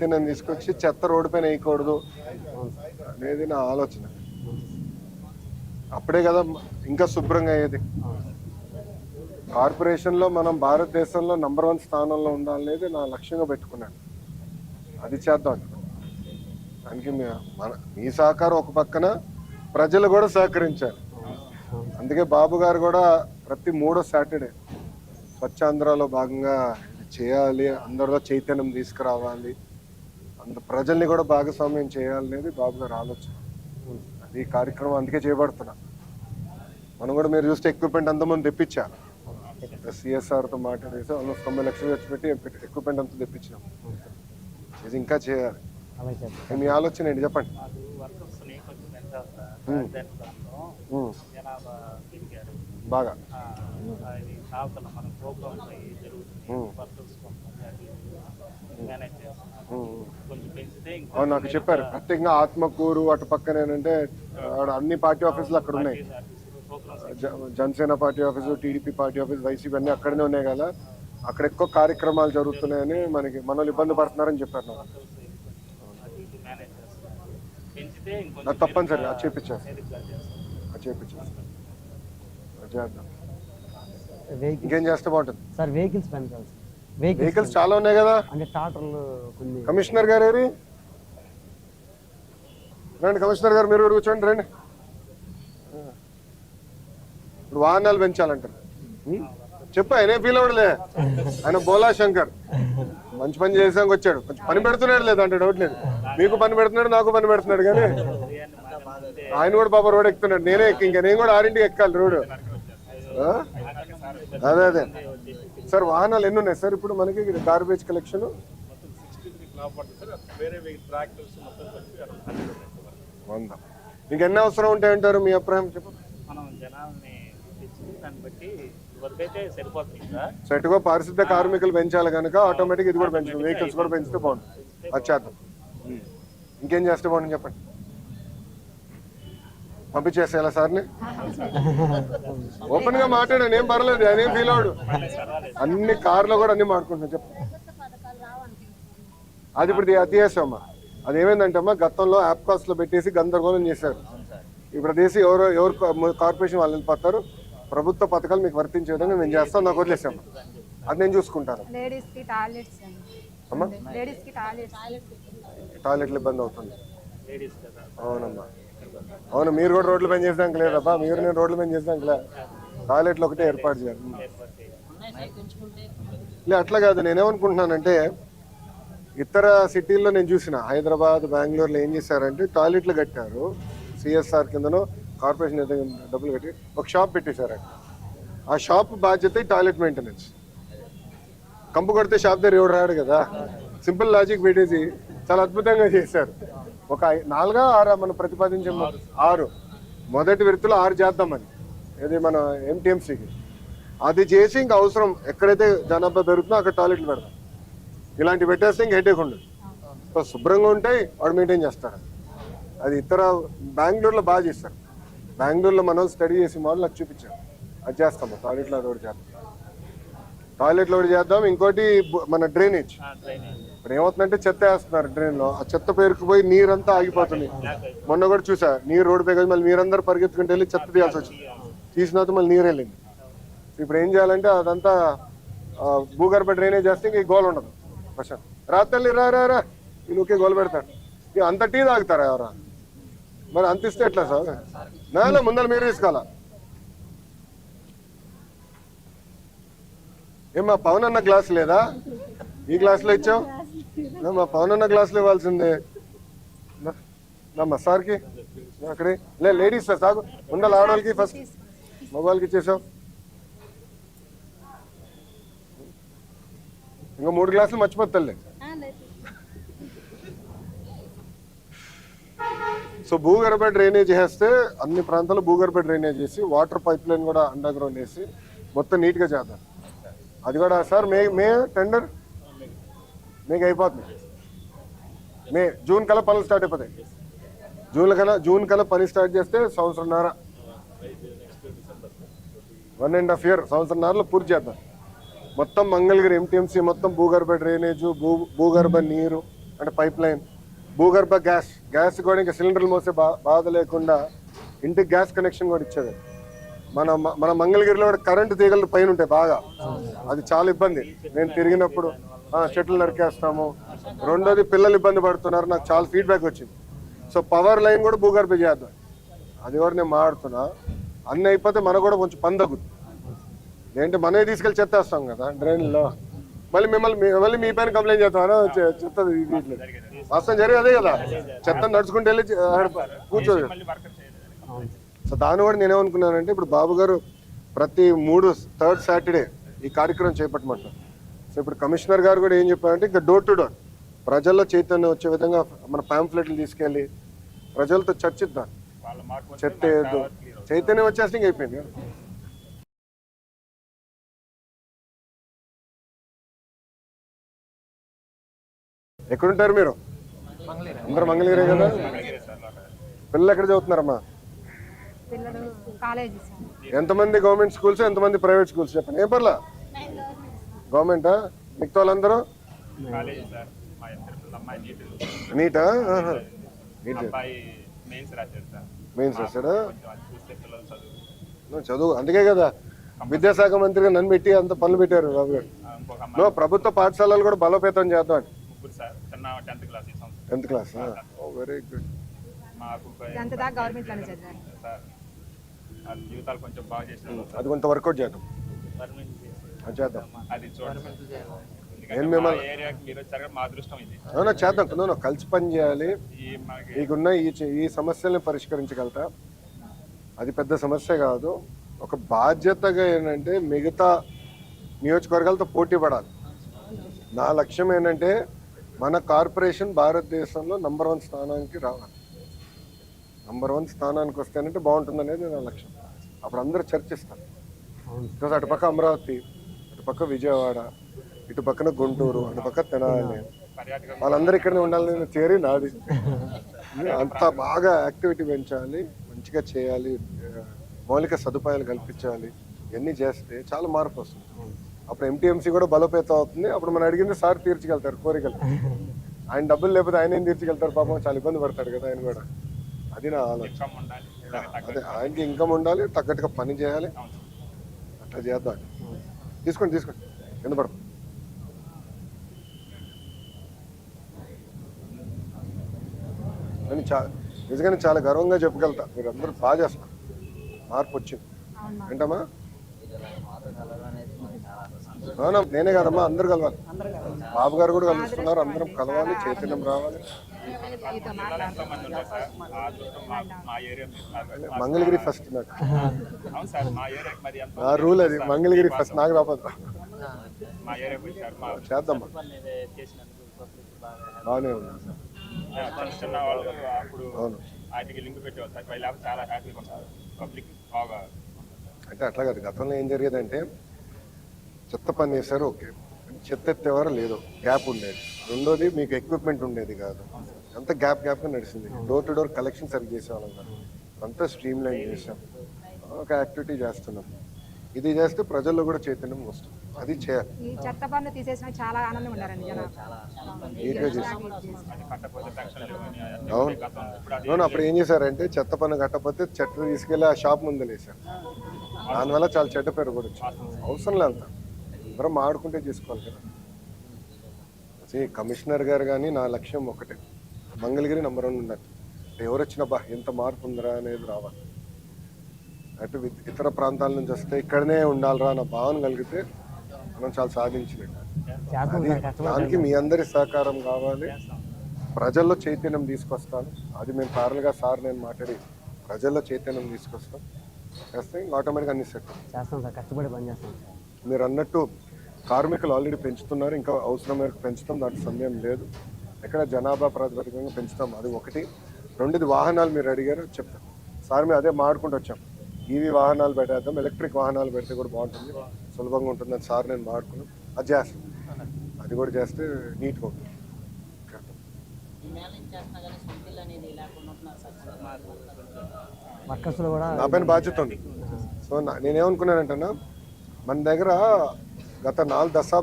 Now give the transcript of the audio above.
నేను తీసుకొచ్చి చెత్త రోడ్డు పైన వేయకూడదు అనేది నా ఆలోచన. అప్పుడే కదా ఇంకా శుభ్రంగా అయ్యేది. కార్పొరేషన్లో మనం భారతదేశంలో నంబర్ వన్ స్థానంలో ఉండాలనేది నా లక్ష్యంగా పెట్టుకున్నాను. అది చేద్దాం. దానికి మన మీ సహకారం ఒక పక్కన ప్రజలు కూడా సహకరించారు అందుకే బాబు గారు కూడా ప్రతి మూడో సాటర్డే స్వచ్ఛాంధ్రలో భాగంగా ఇది చేయాలి అందరిలో చైతన్యం తీసుకురావాలి. అంత ప్రజల్ని కూడా భాగస్వామ్యం చేయాలనేది బాబు గారు ఆలోచన. అది కార్యక్రమం అందుకే చేపడుతున్నా. మనం కూడా మీరు చూస్తే ఎక్విప్మెంట్ అంతమంది తెప్పించారు సిఎస్ఆర్తో మాట్లాడేసి ఆల్మోస్ట్ తొంభై లక్షలు ఖర్చు పెట్టి ఎక్విప్మెంట్ అంతా తెప్పించినాం. సార్. ఇది ఇంకా చేయాలి. మీ ఆలోచన ఏంటి చెప్పండి. మాకు వర్కర్స్ని కొంచెం పెంచాలి సార్ Hmm. రాజధాని ప్రాంతం ఉమ్, జనాభా పెరిగారు బాగా ఆ, అది కావతల మన ప్రోగ్రామ్స్ అవి జరుగుతుంది Hmm. వర్కర్స్ కొంతమంది అది మేనేజ్ చేస్తున్నారు ఉమ్, ఉమ్. కొంచెం పెంచితే ఇంకా అవును నాకు చెప్పారు. ప్రత్యేకంగా ఆత్మకూరు అటు పక్కన ఏంటంటే ఆడ అన్ని పార్టీ ఆఫీసులు అక్కడ ఉన్నాయి. Janasena party office TDP party office YCP అన్ని అక్కడనే ఉన్నాయి కదా. అక్కడ ఎక్కువ కార్యక్రమాలు జరుగుతున్నాయని మనకి మన వాళ్ళు ఇబ్బంది పడుతున్నారని చెప్పారు నాకు. తప్పనిసరి అది చేస్తారు అది చేద్దాం. వెహికల్స్ ఇంకేం చేస్తే బాగుంటుంది? సార్ వెహికల్స్ పెంచాలి వెహికల్స్ చాలా ఉన్నాయి కదా. అంటే టాటర్లు కమిషనర్ గారు ఏరి రండి కమిషనర్ గారు మీరు కూడా కూర్చోండి రండి. ఇప్పుడు వాహనాలు పెంచాలంటారు. ఉం? చెప్పు ఫీల్ అవ్వడలే. ఆయన బోలా శంకర్. మంచి పని చేసాక వచ్చాడు. కొంచెం పని పెడుతున్నాడు లేదు అంటే డౌట్ లేదు. మీకు పని పెడుతున్నాడు నాకు పని పెడుతున్నాడు కానీ ఆయన కూడా పాప రోడ్ ఎక్కుతున్నాడు. నేనే ఎక్కి ఇంకా నేను కూడా ఆరింటికి ఎక్కాలి రోడ్. అదే అదే. సార్ వాహనాలు ఎన్ని ఉన్నాయి? సార్ ఇప్పుడు మనకి గార్బేజ్ కలెక్షన్ వేరే ట్రాక్టర్స్ మొత్తం కలిపి వంద. మీకు ఎన్ని అవసరం ఉంటాయంటారు మీ అభిప్రాయం చెప్పు. మనం జనాల్ని తెచ్చి దాన్ని బట్టి వర్క్ అయితే సరిపోతుంది సార్ సెట్గా పారిశుద్ధ కార్మికులు పెంచాలి కనుక ఆటోమేటిక్ ఇది కూడా పెంచాలి వెహికల్స్ కూడా పెంచితే బాగుంటుంది. అది చేద్దాం. ఇంకేం చేస్తే బాగుంటుంది చెప్పండి. పంపించేసేయాలా సార్ని? ఓపెన్గా మాట్లాడాను ఏం పర్లేదు. ఆయన ఏం ఫీల్ అవడు అన్ని కార్లో కూడా అన్ని మాట్లాడుకుంటున్నాను చెప్పు. అది ఇప్పుడు అది తీసేసామా అది ఏమైందంటే అమ్మా గతంలో యాప్ కాస్ట్లో పెట్టేసి గందరగోళం చేశారు. ఇప్పుడు తీసి ఎవరు ఎవరు కార్పొరేషన్ వాళ్ళు వెళ్ళిపోతారు ప్రభుత్వ పథకాలు మీకు వర్తించే విధంగా నేను చేస్తాను నాకు వదిలేసాము అది నేను చూసుకుంటాను. లేడీస్కి టాయిలెట్స్ అమ్మా? లేడీస్కి టాయిలెట్స్. టాయిలెట్లు ఇబ్బంది అవుతుంది. లేడీస్ కదా. అవునమ్మా. అవును మీరు కూడా రోడ్లు పని చేసాక లేదబ్బా మీరు నేను రోడ్లు పని చేసాక లే. టాయిలెట్లు ఒకటే ఏర్పాటు చేయాలి. లే అట్లా కాదు నేనేమనుకుంటున్నానంటే ఇతర సిటీల్లో నేను చూసిన హైదరాబాద్ బెంగళూరులో ఏం చేశారంటే టాయిలెట్లు కట్టారు. సిఎస్ఆర్ కిందనో కార్పొరేషన్ డబ్బులు కట్టి ఒక షాప్ పెట్టేశారంట. ఆ షాప్ బాధ్యత టాయిలెట్ మెయింటెనెన్స్ కంపు కొడితే షాప్ దగ్గర ఎవడు రాడు కదా? సింపుల్ లాజిక్ పెట్టేసి చాలా అద్భుతంగా చేశారు. ఒక నాలుగా ఆరా మనం ప్రతిపాదించే ఆరు. మొదటి విడతలో ఆరు చేద్దామని ఇది మన ఎంటీఎంసీకి అది చేసి ఇంకా అవసరం ఎక్కడైతే జనాభా పెరుగుతుందో అక్కడ టాయిలెట్లు పెడదాం. ఇలాంటి పెట్టేస్తే ఇంకా హెడేక్ ఉండదు. సో శుభ్రంగా ఉంటాయి వాడు మెయింటైన్ చేస్తాడు. అది ఇతర బెంగళూరులో బాగా చేస్తారు. బెంగళూరులో మనం స్టడీ చేసి మోడల్ నాకు చూపించారు. అది చేస్తాము టాయిలెట్లో అది ఒకటి చేద్దాం టాయిలెట్లో ఒకటి చేద్దాం ఇంకోటి మన డ్రైనేజ్ ఇప్పుడు ఏమవుతుందంటే చెత్త వేస్తున్నారు డ్రైన్లో ఆ చెత్త పేరుకుపోయి నీరంతా ఆగిపోతుంది. మొన్న కూడా చూసా నీరు రోడ్డు పై కదా మళ్ళీ మీరందరూ పరిగెత్తుకుంటూ వెళ్ళి చెత్త తీయాల్సి వచ్చింది. తీసిన తర్వాత మళ్ళీ నీరు వెళ్ళింది. ఇప్పుడు ఏం చేయాలంటే అదంతా భూగర్భ డ్రైనేజ్ చేస్తే ఇంక ఈ గోల్ ఉండదు. ప్రశాంత్. రా తల్లి రా రా రా. ఈ నువ్వుకే గోల్ పెడతాడు ఇక అంత టీ తాగుతారా ఎవరా? మరి అంత ఇస్తే ఎట్లా సార్? నాలో ముందర మీరు తీసుకోవాలా? ఏం మా పవన్ అన్న గ్లాస్ లేదా? ఈ గ్లాసులో ఇచ్చావు? మా పవన్ అన్న గ్లాసులో ఇవ్వాల్సిందే. నా- మా సార్కి అక్కడే. లే లేడీస్ సాగు ఉండాలి ఆడవాళ్ళకి ఫస్ట్. మగవాళ్ళకి ఇచ్చేసావు. ఇంకా మూడు గ్లాసులు మర్చిపోతాలే సో భూగర్భ డ్రైనేజ్ చేస్తే అన్ని ప్రాంతాలు భూగర్భ డ్రైనేజ్ చేసి వాటర్ పైప్ లైన్ కూడా అండర్ గ్రౌండ్ వేసి మొత్తం నీట్గా చేద్దాం. అది కూడా సార్ మే మే టెండర్ మీకు అయిపోతుంది. మే జూన్ కల్లా పనులు స్టార్ట్ అయిపోతాయి. జూన్ కల్లా జూన్ కల్లా పని స్టార్ట్ చేస్తే సంవత్సరంన్నర. వన్ అండ్ హాఫ్ ఇయర్ సంవత్సరంన్నరలో పూర్తి చేద్దాం. మొత్తం మంగళగిరి ఎంటీఎంసీ మొత్తం భూగర్భ డ్రైనేజ్ భూ భూగర్భ నీరు అంటే పైప్ లైన్. భూగర్భ గ్యాస్. గ్యాస్ కూడా ఇంకా సిలిండర్లు మోసే బా బాధ లేకుండా ఇంటికి గ్యాస్ కనెక్షన్ కూడా ఇచ్చేది. మన మన మంగళగిరిలో కూడా కరెంటు తీగలు పైన ఉంటాయి బాగా. అది చాలా ఇబ్బంది. నేను తిరిగినప్పుడు చెట్లు నరికేస్తాము. రెండోది పిల్లలు ఇబ్బంది పడుతున్నారు. నాకు చాలా ఫీడ్బ్యాక్ వచ్చింది. సో పవర్ లైన్ కూడా భూగర్భ చేద్దాం. అది కూడా నేను మాడుతున్నా అన్ని అయిపోతే మనకు కూడా కొంచెం తగ్గుతుంది ఏంటి మనమే తీసుకెళ్ళి చెత్తేస్తాం కదా డ్రైన్లో. మళ్ళీ మిమ్మల్ని మళ్ళీ మీ పైన కంప్లైంట్ చేస్తాను చెత్త తీయట్లేదు వాస్తవం జరిగేది అదే కదా. చెత్త నడుచుకుంటూ వెళ్ళి కూర్చోదు సో దాని కూడా నేనేమనుకున్నానంటే ఇప్పుడు బాబు గారు ప్రతి మూడు థర్డ్ సాటర్డే ఈ కార్యక్రమం చేపట్టమంటారు. సో ఇప్పుడు కమిషనర్ గారు కూడా ఏం చెప్పారంటే ఇంకా డోర్ టు డోర్ ప్రజల్లో చైతన్యం వచ్చే విధంగా మన ప్యాంప్లెట్లు తీసుకెళ్ళి ప్రజలతో చర్చిద్దాం. చెత్త చైతన్యం వచ్చేస్తే ఇంక అయిపోయింది. ఎక్కడుంటారు మీరు? అందరూ మంగళగిరే కదా? పిల్లలు ఎక్కడ చదువుతున్నారమ్మా? ఎంతమంది గవర్నమెంట్ స్కూల్స్ ఎంతమంది ప్రైవేట్ స్కూల్స్ చెప్పండి? ఏం పర్లా? గవర్నమెంటా? మిగతా వాళ్ళందరూ? నీటి? మెయిన్స్ పిల్లలు చదువు అందుకే కదా. విద్యాశాఖ మంత్రిగా నన్ను పెట్టి అంత పనులు పెట్టారు బాబు గారు. ప్రభుత్వ పాఠశాలలు కూడా బలోపేతం చేద్దాం సార్ చిన్న టెన్త్ క్లాస్ ఈ సంవత్సరం. Tenth class oh very good. మాకు గవర్నమెంట్లోనే సార్. జీవితాలు కొంచెం బాగా చేసిన అది కొంత వర్కౌట్ చేద్దాం. అది చేద్దాం. అది చూడండి నేను ఎందుకంటే మా మిమ్మల్ని- ఏరియాకి మీరు వచ్చారు కాబట్టి మా అదృష్టం ఇది. అవునా చేద్దాం. నువ్వు కలిసి పని చేయాలి. నీకున్న ఈ ఈ సమస్యల్ని పరిష్కరించగలుగుతా. అది పెద్ద సమస్య కాదు. ఒక బాధ్యతగా ఏంటంటే మిగతా నియోజకవర్గాలతో పోటీ పడాలి. నా లక్ష్యం ఏంటంటే మన కార్పొరేషన్ భారతదేశంలో నంబర్ వన్ స్థానానికి రావాలి. నంబర్ వన్ స్థానానికి వస్తేనంటే బాగుంటుంది అనేది నా లక్ష్యం. అప్పుడు అందరూ చర్చిస్తారు. బికాస్ అటు పక్క అమరావతి అటు పక్క విజయవాడ ఇటు పక్కన గుంటూరు అటు పక్క తెనాలి వాళ్ళందరూ ఇక్కడనే ఉండాలని థియరీ నాది. అంత బాగా యాక్టివిటీ పెంచాలి మంచిగా చేయాలి మౌలిక సదుపాయాలు కల్పించాలి ఇవన్నీ చేస్తే చాలా మార్పు వస్తుంది. అప్పుడు ఎంటీఎంసీ కూడా బలోపేతం అవుతుంది. అప్పుడు మనం అడిగింది సార్ తీర్చగలుగుతారు కోరికలు. ఆయన డబ్బులు లేకపోతే ఆయన ఏం తీర్చగలుగుతారు? పాపం చాలా ఇబ్బంది పడతాడు కదా ఆయన కూడా. అది నా ఆలోచన. అదే ఆయనకి ఇన్కమ్ ఉండాలి తగ్గట్టుగా పని చేయాలి. అట్లా చేద్దాం. తీసుకోండి తీసుకోండి. కింద పడు అని చా నిజంగానే చాలా గర్వంగా చెప్పగలుగుతా. మీరు అందరూ బాగా చేస్తారు మార్పు వచ్చింది. ఏంటమ్మా? అవునా? నేనే కాదమ్మా అందరు కలవాలి. బాబు గారు కూడా కలుస్తున్నారు అందరం కలవాలి చైతన్యం రావాలి. ఆ. మంగళగిరి ఫస్ట్ నాకు. నా రూల్ అది మంగళగిరి ఫస్ట్ నాకు రాపదు బాగా బాగానే ఉంది. అవును. అంటే అట్లా కాదు గతంలో ఏం జరిగేదంటే చెత్త పని చేశారు ఓకే. చెత్త ఎత్తేవారు లేదు. గ్యాప్ ఉండేది. రెండోది మీకు ఎక్విప్మెంట్ ఉండేది కాదు. అంత గ్యాప్ గ్యాప్ నడిచింది. డోర్ టు డోర్ కలెక్షన్ సరిగ్గా చేసేవాళ్ళం కాదు. అంతా స్ట్రీమ్ లైన్ చేసాం ఒక యాక్టివిటీ చేస్తున్నాం. ఇది చేస్తే ప్రజల్లో కూడా చైతన్యం వస్తుంది. అది చేయాలి. ఈ చెత్త తీసేసిన చాలా ఆనందం ఉండారండి నీట్గా చేసి అవును. అప్పుడు ఏం చేశారంటే చెత్త పన్ను కట్టకపోతే చెట్టు తీసుకెళ్ళి ఆ షాప్ ముందు వేశారు దానివల్ల చాలా చెడ్డ పేరు కూడా వచ్చింది. అవసరం లేదు అంత. అందరం ఆడుకుంటే చేసుకోవాలి కదా. ఈ కమిషనర్ గారు కానీ నా లక్ష్యం ఒకటే. మంగళగిరి నంబర్ వన్ ఉండాలి ఎవరు వచ్చినా బా ఎంత మార్పు ఉందిరా అనేది రావాలి. అటు ఇతర ప్రాంతాల నుంచి వస్తే ఇక్కడనే ఉండాలిరా అన్న భావన కలిగితే మనం చాలా సాధించినట్టు దానికి మీ అందరి సహకారం కావాలి. ప్రజల్లో చైతన్యం తీసుకొస్తాను. అది మేము పారలుగా సార్ నేను మాట్లాడి ప్రజల్లో చైతన్యం తీసుకొస్తాం. చేస్తే ఆటోమేటిక్గా అన్ని సెట్ చేస్తాం సార్ కష్టపడి మీరు అన్నట్టు కార్మికులు ఆల్రెడీ పెంచుతున్నారు ఇంకా అవసరం మేరకు పెంచుతాం దాంట్లో సందేహం లేదు. ఎక్కడ జనాభా ప్రాతిపదికంగా పెంచుతాం అది ఒకటి. రెండోది వాహనాలు మీరు అడిగారు చెప్తాం. సార్ మేము అదే మాడుకుంటూ వచ్చాం. ఈవీ వాహనాలు పెట్టేద్దాం ఎలక్ట్రిక్ వాహనాలు పెడితే కూడా బాగుంటుంది. సులభంగా ఉంటుందని సార్ నేను మాడుకున్నాం అది చేస్తాం. అది కూడా చేస్తే నీట్గా ఉంటుంది. నా పైన బాధ్యత ఉంది. సో నా- నేనేమనుకున్నానంటన్నా మన దగ్గర గత నాలుగు దశా